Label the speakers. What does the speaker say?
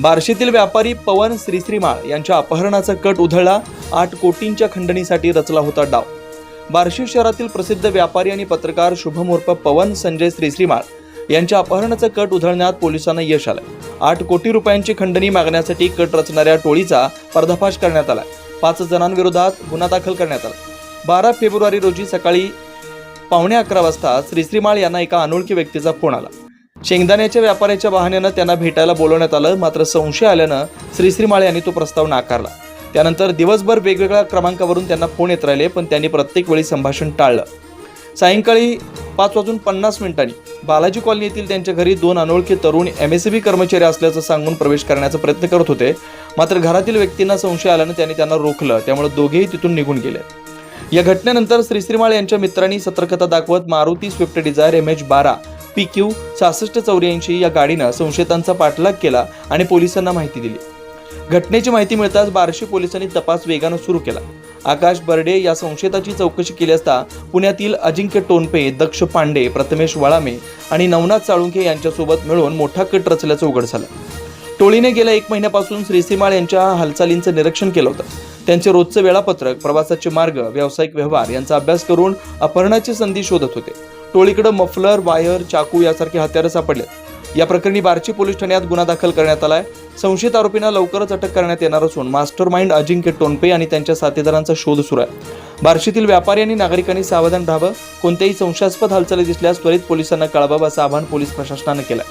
Speaker 1: बार्शीतील व्यापारी पवन श्रीश्रीमाळ यांच्या अपहरणाचा कट उधळला आठ कोटींच्या खंडणीसाठी रचला होता डाव. बार्शी शहरातील प्रसिद्ध व्यापारी आणि पत्रकार शुभम उर्फ पवन संजय श्रीश्रीमाळ यांच्या अपहरणाचं कट उधळण्यात पोलिसांना यश आलं आठ कोटी रुपयांची खंडणी मागण्यासाठी कट रचणाऱ्या टोळीचा पर्दाफाश करण्यात आला पाच जणांविरोधात गुन्हा दाखल करण्यात आला. बारा फेब्रुवारी रोजी सकाळी पावणे अकरा वाजता श्रीश्रीमाळ यांना एका अनोळखी व्यक्तीचा फोन आला. शेंगदाण्याच्या व्यापाऱ्याच्या वाहनानं त्यांना भेटायला बोलवण्यात आलं मात्र संशय आल्यानं श्रीश्रीमाळ यांनी तो प्रस्ताव नाकारला. त्यानंतर दिवसभर वेगवेगळ्या क्रमांकावरून त्यांना फोन येत राहिले पण त्यांनी प्रत्येक वेळी संभाषण टाळलं. सायंकाळी पाच वाजून पन्नास मिनिटांनी बालाजी कॉलनी येथील त्यांच्या घरी दोन अनोळखी तरुण एम एस बी कर्मचारी असल्याचं सांगून प्रवेश करण्याचा प्रयत्न करत होते मात्र घरातील व्यक्तींना संशय आल्यानं त्यांनी त्यांना रोखलं त्यामुळे दोघेही तिथून निघून गेले. या घटनेनंतर श्री श्रीमाळ यांच्या मित्रांनी सतर्कता दाखवत Maruti Swift Dzire M H बारा पी क्यू सहासष्ट चौऱ्याऐंशी या गाडीनं संशयितांचा पाठलाग केला आणि पोलिसांना माहिती दिली. घटनेची माहिती मिळताच बार्शी पोलिसांनी तपास वेगानं सुरू केला. आकाश बर्डे या संशयिताची चौकशी केली असता पुण्यातील अजिंक्य टोनपे दक्ष पांडे प्रथमेश वळामे आणि नवनाथ साळुंखे यांच्यासोबत मिळून मोठा कट रचल्याचं उघड झालं. टोळीने गेल्या एक महिन्यापासून श्रीसीमाळ यांच्या हालचालींचं निरीक्षण केलं होतं. त्यांचे रोजचं वेळापत्रक प्रवासाचे मार्ग व्यावसायिक व्यवहार यांचा अभ्यास करून अपहरणाची संधी शोधत होते. टोळीकडे मफलर वायर चाकू यासारखे हत्यारं सापडले या प्रकरणी बार्शी पोलीस ठाण्यात गुन्हा दाखल करण्यात आलाय. संशयित आरोपींना लवकरच अटक करण्यात येणार असून मास्टर माइंड अजिंक्य टोनपे आणि त्यांच्या साथीदारांचा शोध सुरू आहे. बार्शीतील व्यापारी आणि नागरिकांनी सावधान राहावं. कोणत्याही संशयास्पद हालचाली दिसल्यास त्वरित पोलिसांना कळवावं असं आवाहन पोलीस प्रशासनानं केलं